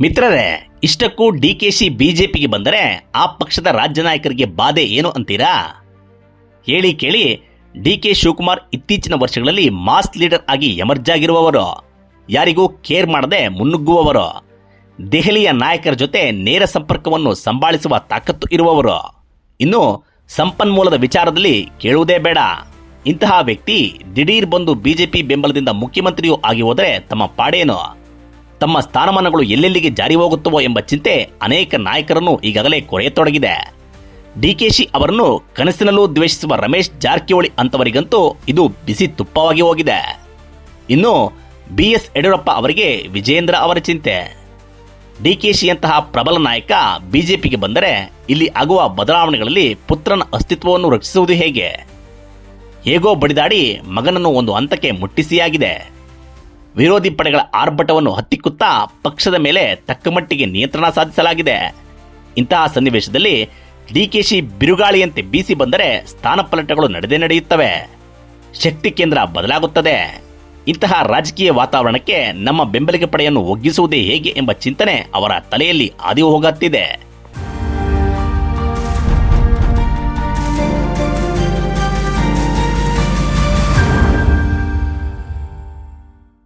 ಮಿತ್ರರೇ, ಇಷ್ಟಕ್ಕೂ D K C ಬಿಜೆಪಿಗೆ ಬಂದರೆ ಆ ಪಕ್ಷದ ರಾಜ್ಯ ನಾಯಕರಿಗೆ ಬಾಧೆ ಏನು ಅಂತೀರಾ? ಹೇಳಿ ಕೇಳಿ, ಡಿ ಕೆ ಶಿವಕುಮಾರ್ ಇತ್ತೀಚಿನ ವರ್ಷಗಳಲ್ಲಿ ಮಾಸ್ ಲೀಡರ್ ಆಗಿ ಎಮರ್ಜ್ ಆಗಿರುವವರು ಯಾರಿಗೂ ಕೇರ್ ಮಾಡದೆ ಮುನ್ನುಗ್ಗುವವರು. ದೆಹಲಿಯ ನಾಯಕರ ಜೊತೆ ನೇರ ಸಂಪರ್ಕವನ್ನು ಸಂಭಾಳಿಸುವ ತಾಕತ್ತು ಇರುವವರು. ಇನ್ನು ಸಂಪನ್ಮೂಲದ ವಿಚಾರದಲ್ಲಿ ಕೇಳುವುದೇ ಬೇಡ. ಇಂತಹ ವ್ಯಕ್ತಿ ದಿಢೀರ್ ಬಂದು ಬಿಜೆಪಿ ಬೆಂಬಲದಿಂದ ಮುಖ್ಯಮಂತ್ರಿಯೂ ಆಗಿ ಹೋದರೆ ತಮ್ಮ ಪಾಡೇನು? ತಮ್ಮ ಸ್ಥಾನಮಾನಗಳು ಎಲ್ಲೆಲ್ಲಿಗೆ ಜಾರಿ ಹೋಗುತ್ತವೋ ಎಂಬ ಚಿಂತೆ ಅನೇಕ ನಾಯಕರನ್ನು ಈಗಾಗಲೇ ಕೊರೆಯತೊಡಗಿದೆ. ಡಿಕೆಶಿ ಅವರನ್ನು ಕನಸಿನಲ್ಲೂ ದ್ವೇಷಿಸುವ ರಮೇಶ್ ಜಾರಕಿಹೊಳಿ ಅಂತವರಿಗಂತೂ ಇದು ಬಿಸಿ ತುಪ್ಪವಾಗಿ ಹೋಗಿದೆ. ಇನ್ನು ಬಿ ಎಸ್ ಯಡಿಯೂರಪ್ಪ ಅವರಿಗೆ ವಿಜೇಂದ್ರ ಅವರ ಚಿಂತೆ. ಡಿಕೆಶಿಯಂತಹ ಪ್ರಬಲ ನಾಯಕ ಬಿಜೆಪಿಗೆ ಬಂದರೆ ಇಲ್ಲಿ ಆಗುವ ಬದಲಾವಣೆಗಳಲ್ಲಿ ಪುತ್ರನ ಅಸ್ತಿತ್ವವನ್ನು ರಕ್ಷಿಸುವುದು ಹೇಗೆ? ಹೇಗೋ ಬಡಿದಾಡಿ ಮಗನನ್ನು ಒಂದು ಹಂತಕ್ಕೆ ಮುಟ್ಟಿಸಿಯಾಗಿದೆ. ವಿರೋಧಿ ಪಡೆಗಳ ಆರ್ಭಟವನ್ನು ಹತ್ತಿಕ್ಕುತ್ತಾ ಪಕ್ಷದ ಮೇಲೆ ತಕ್ಕಮಟ್ಟಿಗೆ ನಿಯಂತ್ರಣ ಸಾಧಿಸಲಾಗಿದೆ. ಇಂತಹ ಸನ್ನಿವೇಶದಲ್ಲಿ ಡಿಕೆಶಿ ಬಿರುಗಾಳಿಯಂತೆ ಬೀಸಿ ಬಂದರೆ ಸ್ಥಾನಪಲ್ಲಟಗಳು ನಡೆದೇ ನಡೆಯುತ್ತವೆ. ಶಕ್ತಿ ಕೇಂದ್ರ ಬದಲಾಗುತ್ತದೆ. ಇಂತಹ ರಾಜಕೀಯ ವಾತಾವರಣಕ್ಕೆ ನಮ್ಮ ಬೆಂಬಲಿಗ ಪಡೆಯನ್ನು ಒಗ್ಗಿಸುವುದೇ ಹೇಗೆ ಎಂಬ ಚಿಂತನೆ ಅವರ ತಲೆಯಲ್ಲಿ ಹಾದಿ ಹೋಗುತ್ತಿದೆ